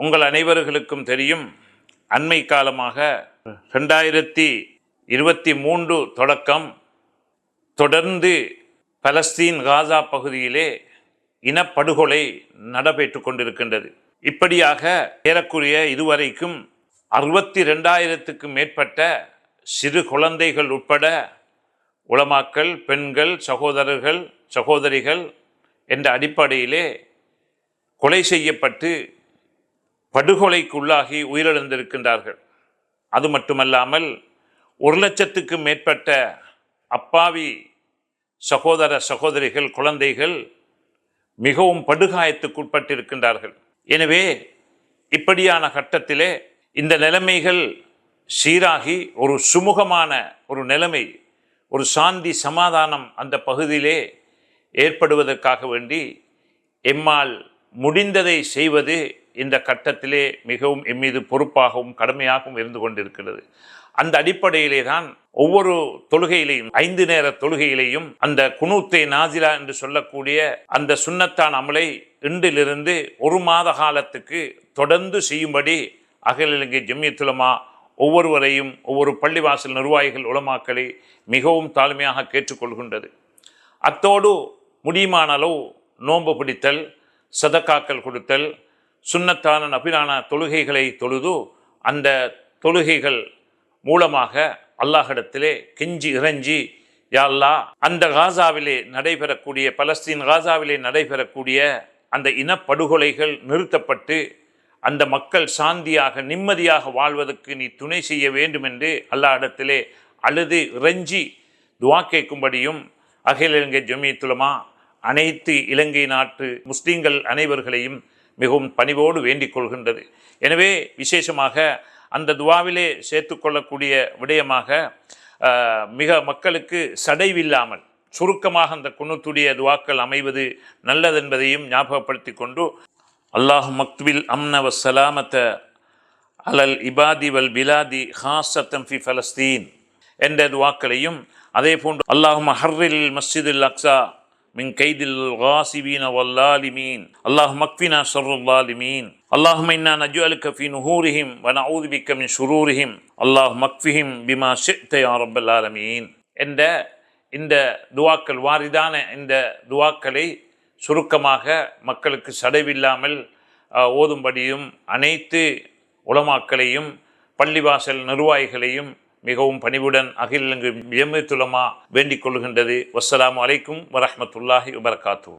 உங்கள் அனைவர்களுக்கும் தெரியும் அண்மை காலமாக ரெண்டாயிரத்தி இருபத்தி மூன்று தொடக்கம் தொடர்ந்து பலஸ்தீன் காசா பகுதியிலே இனப்படுகொலை நடைபெற்று கொண்டிருக்கின்றது. இப்படியாக ஏறக்குறைய இதுவரைக்கும் அறுபத்தி ரெண்டாயிரத்துக்கும் மேற்பட்ட சிறு குழந்தைகள் உட்பட உலமாக்கள் பெண்கள் சகோதரர்கள் சகோதரிகள் என்ற அடிப்படையிலே கொலை செய்யப்பட்டு படுகொலைக்குள்ளாகி உயிரிழந்திருக்கின்றார்கள். அது மட்டுமல்லாமல் ஒரு லட்சத்துக்கு மேற்பட்ட அப்பாவி சகோதர சகோதரிகள் குழந்தைகள் மிகவும் படுகாயத்துக்குட்பட்டிருக்கின்றார்கள். எனவே இப்படியான கட்டத்திலே இந்த நிலைமைகள் சீராகி ஒரு சுமூகமான ஒரு நிலைமை ஒரு சாந்தி சமாதானம் அந்த பகுதியிலே ஏற்படுவதற்காக வேண்டி எம்மால் முடிந்ததை செய்வது இந்த கட்டத்திலே மிகவும் எம்மீது பொறுப்பாகவும் கடமையாகவும் இருந்து கொண்டிருக்கிறது. அந்த அடிப்படையிலே தான் ஒவ்வொரு தொழுகையிலையும் ஐந்து நேர தொழுகையிலையும் அந்த குனூத்தை நாசிலா என்று சொல்லக்கூடிய அந்த சுண்ணத்தான் அமலை இன்றிலிருந்து ஒரு மாத காலத்துக்கு தொடர்ந்து செய்யும்படி அகில இலங்கை ஜம்யத்துலமா ஒவ்வொருவரையும் ஒவ்வொரு பள்ளிவாசல் நிர்வாகிகள் உலமாக்களை மிகவும் தாழ்மையாக கேட்டுக்கொள்கின்றது. அத்தோடு முடியுமான அளவு நோன்பு பிடித்தல் சதக்காக்கள் கொடுத்தல் சுண்ணத்தான நபிலான தொழுகைகளை தொழுது அந்த தொழுகைகள் மூலமாக அல்லாஹிடத்திலே கெஞ்சி இறைஞ்சி யாழ்லா அல்லாஹ் அந்த காசாவிலே நடைபெறக்கூடிய பலஸ்தீன் காசாவிலே நடைபெறக்கூடிய அந்த இனப்படுகொலைகள் நிறுத்தப்பட்டு அந்த மக்கள் சாந்தியாக நிம்மதியாக வாழ்வதற்கு நீ துணை செய்ய வேண்டும் என்று அல்லாஹிடத்திலே அழுது இறைஞ்சி துவா கேட்கும்படியும் அகில இலங்கை ஜமியத்துலமா அனைத்து இலங்கை நாட்டு முஸ்லீம்கள் அனைவர்களையும் மிகவும் பணிவோடு வேண்டிக் கொள்கின்றது. எனவே விசேஷமாக அந்த துவாவிலே சேர்த்துக்கொள்ளக்கூடிய விடயமாக மிக மக்களுக்கு சடைவில்லாமல் சுருக்கமாக அந்த குணத்துடைய துவாக்கள் அமைவது நல்லதென்பதையும் ஞாபகப்படுத்தி கொண்டு அல்லாஹ் மக்துவில் அம்ன வசலாமத்த அலல் இபாதி வல் பிலாதி ஹாசத்தம் ஃபி ஃபலஸ்தீன் என்ற துவாக்களையும் அதே போன்று அல்லாஹ் ஹர்ரில் மஸ்ஜிதுல் அக்ஸா மின் கைதில் غاصبين والظالمين اللهم اكفنا شر الظالمين اللهم انا نجعلك في نهورهم ونعوذ بك من شرورهم اللهم اكفهم بما شئت يا رب العالمين என்ற இந்த துவாக்கள் வாரிதான இந்த துவாக்களை சுருக்கமாக மக்களுக்கு சடைவில்லாமல் அஹ், ஓதும்படியும் அனைத்து உலமாக்களையும் பள்ளிவாசல் நிர்வாகிகளையும் மிகவும் பணிவுடன் அகில் இலங்கை எம்எத்துலமா வேண்டிக் கொள்கின்றது வசலாம் அலைக்கும் வரஹ்மத்துல்லாஹி வபரகாத்து